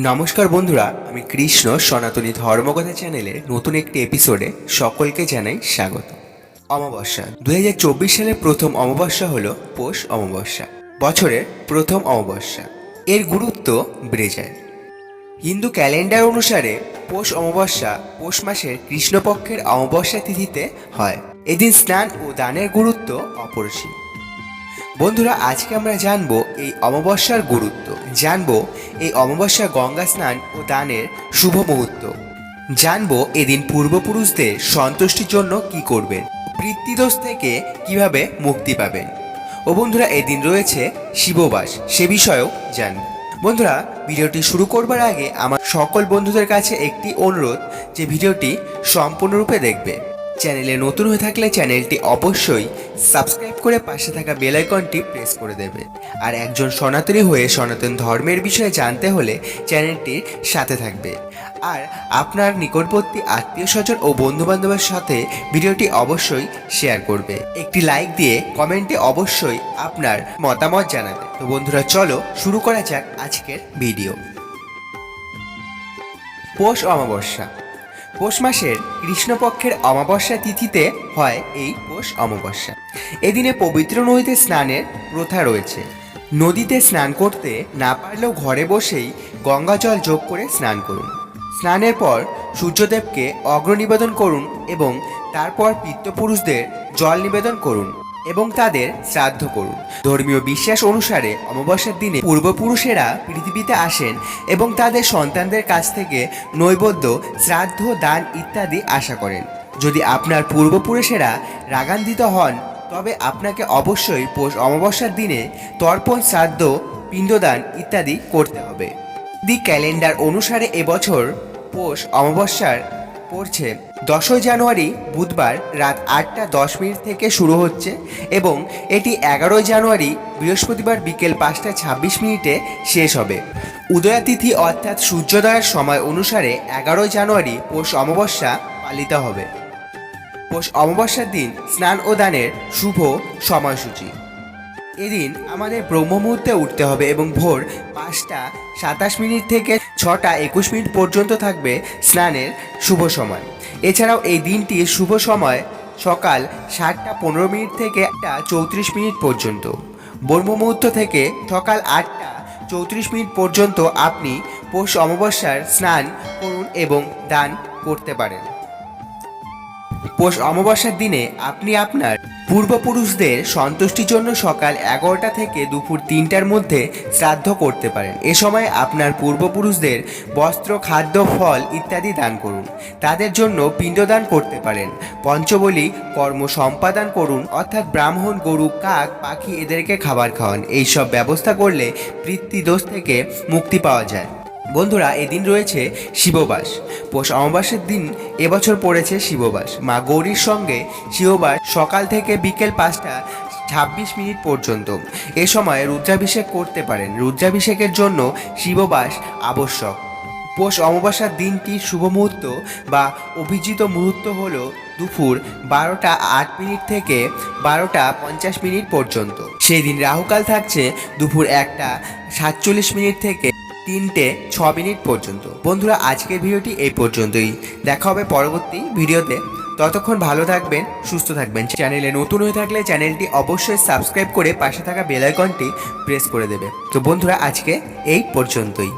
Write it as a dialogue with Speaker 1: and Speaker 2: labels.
Speaker 1: নমস্কার বন্ধুরা, আমি কৃষ্ণ সনাতনী ধর্মকথা চ্যানেলের নতুন একটি এপিসোডে সকলকে জানাই স্বাগত। অমাবস্যা। দু হাজার চব্বিশ সালের প্রথম অমাবস্যা হলো পৌষ অমাবস্যা, বছরের প্রথম অমাবস্যা। এর গুরুত্ব বেড়ে যায় হিন্দু ক্যালেন্ডার অনুসারে পৌষ অমাবস্যা পৌষ মাসের কৃষ্ণপক্ষের অমাবস্যা তিথিতে হয়। এদিন স্নান ও দানের গুরুত্ব অপরিসীম। বন্ধুরা, আজকে আমরা জানব এই অমাবস্যার গুরুত্ব। জানব এই অমাবস্যা গঙ্গা স্নান ও দানের শুভ মুহূর্ত। জানব এদিন পূর্বপুরুষদের সন্তুষ্টির জন্য কি করবেন বৃত্তিদোষ থেকে কীভাবে মুক্তি পাবেন। ও বন্ধুরা, এদিন রয়েছে শিববাস, সে বিষয়েও জানব। বন্ধুরা, ভিডিওটি শুরু করবার আগে আমার সকল বন্ধুদের কাছে একটি অনুরোধ, যে ভিডিওটি সম্পূর্ণরূপে দেখবে। চ্যানেলে নতুন হয়ে থাকলে চ্যানেলটি অবশ্যই সাবস্ক্রাইব করে পাশে থাকা বেল আইকনটি প্রেস করে দেবে। আর একজন সনাতনী হয়ে সনাতন ধর্মের বিষয়ে জানতে হলে চ্যানেলটির সাথে থাকবে। আর আপনার নিকটবর্তী আত্মীয় স্বজন ও বন্ধু বান্ধবের সাথে ভিডিওটি অবশ্যই শেয়ার করবে। একটি লাইক দিয়ে কমেন্টে অবশ্যই আপনার মতামত জানাবে। তো বন্ধুরা, চলো শুরু করা যাক আজকের ভিডিও। পৌষ অমাবস্যা। পৌষ মাসের কৃষ্ণপক্ষের অমাবস্যা তিথিতে হয় এই পৌষ অমাবস্যা। এদিনে পবিত্র নদীতে স্নানের প্রথা রয়েছে। নদীতে স্নান করতে না পারলেও ঘরে বসেই গঙ্গা জল যোগ করে স্নান করুন। স্নানের পর সূর্যদেবকে অগ্র নিবেদন করুন এবং তারপর পিত্তপুরুষদের জল নিবেদন করুন। এবং তাদের শ্রাদ্ধ করুন। ধর্মীয় বিশ্বাস অনুসারে অমাবস্যার দিনে পূর্বপুরুষেরা পৃথিবীতে আসেন এবং তাদের সন্তানদের কাছ থেকে নৈবদ্য, শ্রাদ্ধ, দান ইত্যাদি আশা করেন। যদি আপনার পূর্বপুরুষেরা রাগান্বিত হন, তবে আপনাকে অবশ্যই পৌষ অমাবস্যার দিনে তর্পণ, শ্রাদ্ধ, পিণ্ডদান ইত্যাদি করতে হবে। দি ক্যালেন্ডার অনুসারে এবছর পৌষ অমাবস্যার পড়ছে। দশই জানুয়ারি বুধবার রাত আটটা দশ মিনিট থেকে শুরু হচ্ছে এবং এটি এগারোই জানুয়ারি বৃহস্পতিবার বিকেল পাঁচটা ছাব্বিশ মিনিটে শেষ হবে। উদয়াতিথি অর্থাৎ সূর্যোদয়ের সময় অনুসারে এগারোই জানুয়ারি পৌষ অমাবস্যা পালিত হবে। পৌষ অমাবস্যার দিন স্নান ও দানের শুভ সময়সূচি। এদিন আমাদের ব্রহ্ম মুহূর্তে উঠতে হবে এবং ভোর পাঁচটা সাতাশ মিনিট থেকে ছটা একুশ মিনিট পর্যন্ত থাকবে স্নানের শুভ সময়। এছাড়াও এই দিনটি শুভ সময় সকাল সাতটা পনেরো মিনিট থেকে একটা চৌত্রিশ মিনিট পর্যন্ত। ব্রহ্ম মুহূর্ত থেকে সকাল আটটা চৌত্রিশ মিনিট পর্যন্ত আপনি পৌষ অমাবস্যার স্নান করুন এবং দান করতে পারেন। পৌষ অমাবস্যার দিনে আপনি আপনার পূর্বপুরুষদের সন্তুষ্টির জন্য সকাল এগারোটা থেকে দুপুর তিনটার মধ্যে শ্রাদ্ধ করতে পারেন। এ সময় আপনার পূর্বপুরুষদের বস্ত্র, খাদ্য, ফল ইত্যাদি দান করুন। তাদের জন্য পিণ্ডদান করতে পারেন। পঞ্চবলী কর্ম সম্পাদন করুন। অর্থাৎ ব্রাহ্মণ, গরু, কাক, পাখি এদেরকে খাবার খাওয়ান। এইসব ব্যবস্থা করলে পিতৃদোষ থেকে মুক্তি পাওয়া যায়। বন্ধুরা এদিন রয়েছে শিববাস। পৌষ অমাবাস্যের দিন এবছর পড়েছে শিববাস। মা গৌরীর সঙ্গে শিববাস সকাল থেকে বিকেল পাঁচটা ছাব্বিশ মিনিট পর্যন্ত। এ সময় রুদ্রাভিষেক করতে পারেন। রুদ্রাভিষেকের জন্য শিববাস আবশ্যক। পৌষ অমাবস্যার দিনটির শুভ মুহূর্ত বা অভিজিত মুহূর্ত হল দুপুর বারোটা আট মিনিট থেকে বারোটা পঞ্চাশ মিনিট পর্যন্ত। সেই দিন রাহুকাল থাকছে দুপুর একটা সাতচল্লিশ মিনিট থেকে তিনটে ছ মিনিট পর্যন্ত। বন্ধুরা, আজকের ভিডিওটি এই পর্যন্তই। দেখা হবে পরবর্তী ভিডিওতে। ততক্ষণ ভালো থাকবেন, সুস্থ থাকবেন। চ্যানেলে নতুন হয়ে থাকলে চ্যানেলটি অবশ্যই সাবস্ক্রাইব করে পাশে থাকা বেলাইকনটি প্রেস করে দেবে। তো বন্ধুরা, আজকে এই পর্যন্তই।